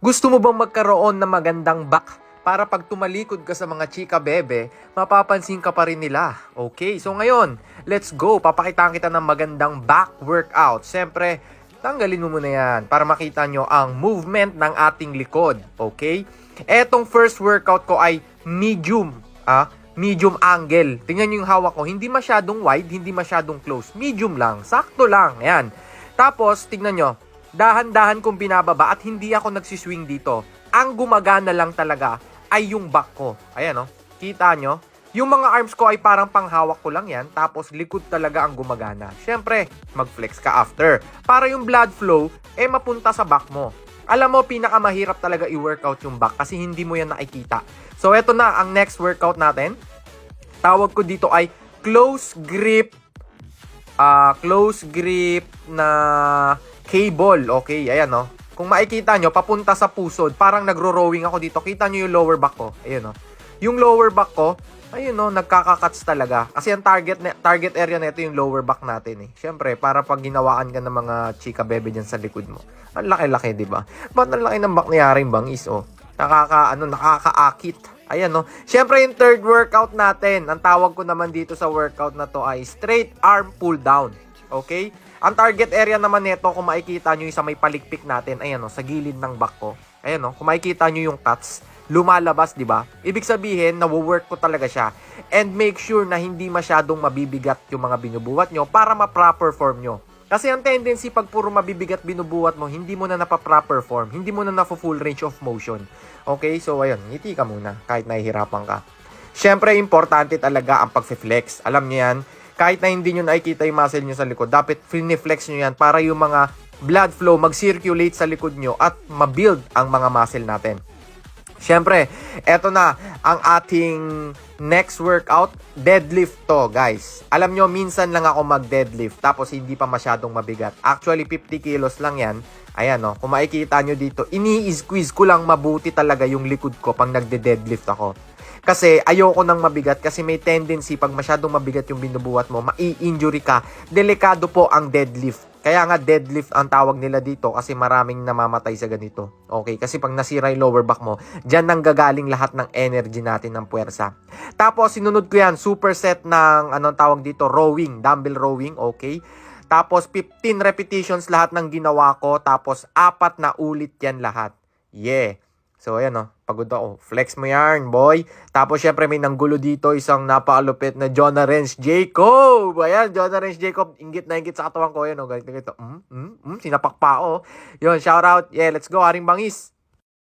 Gusto mo bang magkaroon ng magandang back para pag tumalikod ka sa mga chika bebe, mapapansin ka pa rin nila. Okay, so ngayon, let's go. Papakitaan kita ng magandang back workout. Siyempre, tanggalin mo muna yan para makita nyo ang movement ng ating likod. Okay? Etong first workout ko ay medium. Ah, medium angle. Tingnan nyo yung hawak ko. Hindi masyadong wide, hindi masyadong close. Medium lang. Sakto lang. Ayan. Tapos, tingnan nyo. Dahan-dahan kong binababa at hindi ako nagsiswing dito. Ang gumagana lang talaga ay yung back ko. Ayan, no? Kita nyo? Yung mga arms ko ay parang panghawak ko lang yan, tapos likod talaga ang gumagana. Siyempre, mag-flex ka after. Para yung blood flow, eh mapunta sa back mo. Alam mo, pinakamahirap talaga i-workout yung back kasi hindi mo yan nakikita. So, eto na ang next workout natin. Tawag ko dito ay close grip ah close grip na cable. Okay, ayan no. Kung makikita nyo, papunta sa pusod, parang nagro-rowing ako dito. Kita nyo yung lower back ko. Ayun no. Yung lower back ko, ayun no, nagkakakats talaga. Kasi ang target na- target area nito yung lower back natin eh. Syempre, para pag ginawaan ka ng mga chika bebe dyan sa likod mo. Ang laki-laki, di ba? Ba't ang laki ng back ni Haring Bangis, oh? Nakaka, ano, nakakaakit. Ayan, no? Siyempre, yung third workout natin, ang tawag ko naman dito sa workout na to ay straight arm pull down. Okay? Ang target area naman nito, kung makikita nyo yung sa may palikpik natin, ayan, no, sa gilid ng back ko. Ayan, no, kung makikita nyo yung cuts, lumalabas, di ba? Ibig sabihin, nawo-work ko talaga siya. And make sure na hindi masyadong mabibigat yung mga binubuhat nyo para ma-proper form nyo. Kasi ang tendency pag puro mabibigat binubuhat mo, hindi mo na napapa-proper form, hindi mo na na-full range of motion. Okay, so ayun, ngiti ka muna kahit nahihirapan ka. Siyempre, importante talaga ang pag-flex. Alam niyo yan, kahit na hindi nyo nakikita yung muscle nyo sa likod, dapat flex nyo yan para yung mga blood flow mag-circulate sa likod nyo at ma-build ang mga muscle natin. Siyempre, eto na ang ating next workout, deadlift to, guys. Alam nyo, minsan lang ako mag-deadlift, tapos hindi pa masyadong mabigat. Actually, 50 kilos lang yan. Ayan, no. Kung makikita nyo dito, ini-squeeze ko lang mabuti talaga yung likod ko pag nagde-deadlift ako. Kasi ayoko nang mabigat kasi may tendency pag masyadong mabigat yung binubuhat mo, mai-injury ka. Delikado po ang deadlift. Kaya nga deadlift ang tawag nila dito kasi maraming namamatay sa ganito. Okay, kasi pag nasira yung lower back mo, dyan nang gagaling lahat ng energy natin ng puwersa. Tapos sinunod ko yan, superset ng anong tawag dito, rowing, dumbbell rowing, okay? Tapos 15 repetitions lahat ng ginawa ko, tapos apat na ulit yan lahat. Yeah. So, ayan o. Pagod ako. Flex mo yan, boy. Tapos, syempre, may nanggulo dito. Isang napakalupit na Jonah Renz Jacob. Ayan, Jonah Renz Jacob. Ingit na ingit sa katawan ko. Ayan o. Ganito, ganito. Mm, mm, mm. Sinapak pa ako. Yun, shout out. Yeah, let's go. Haring Bangis.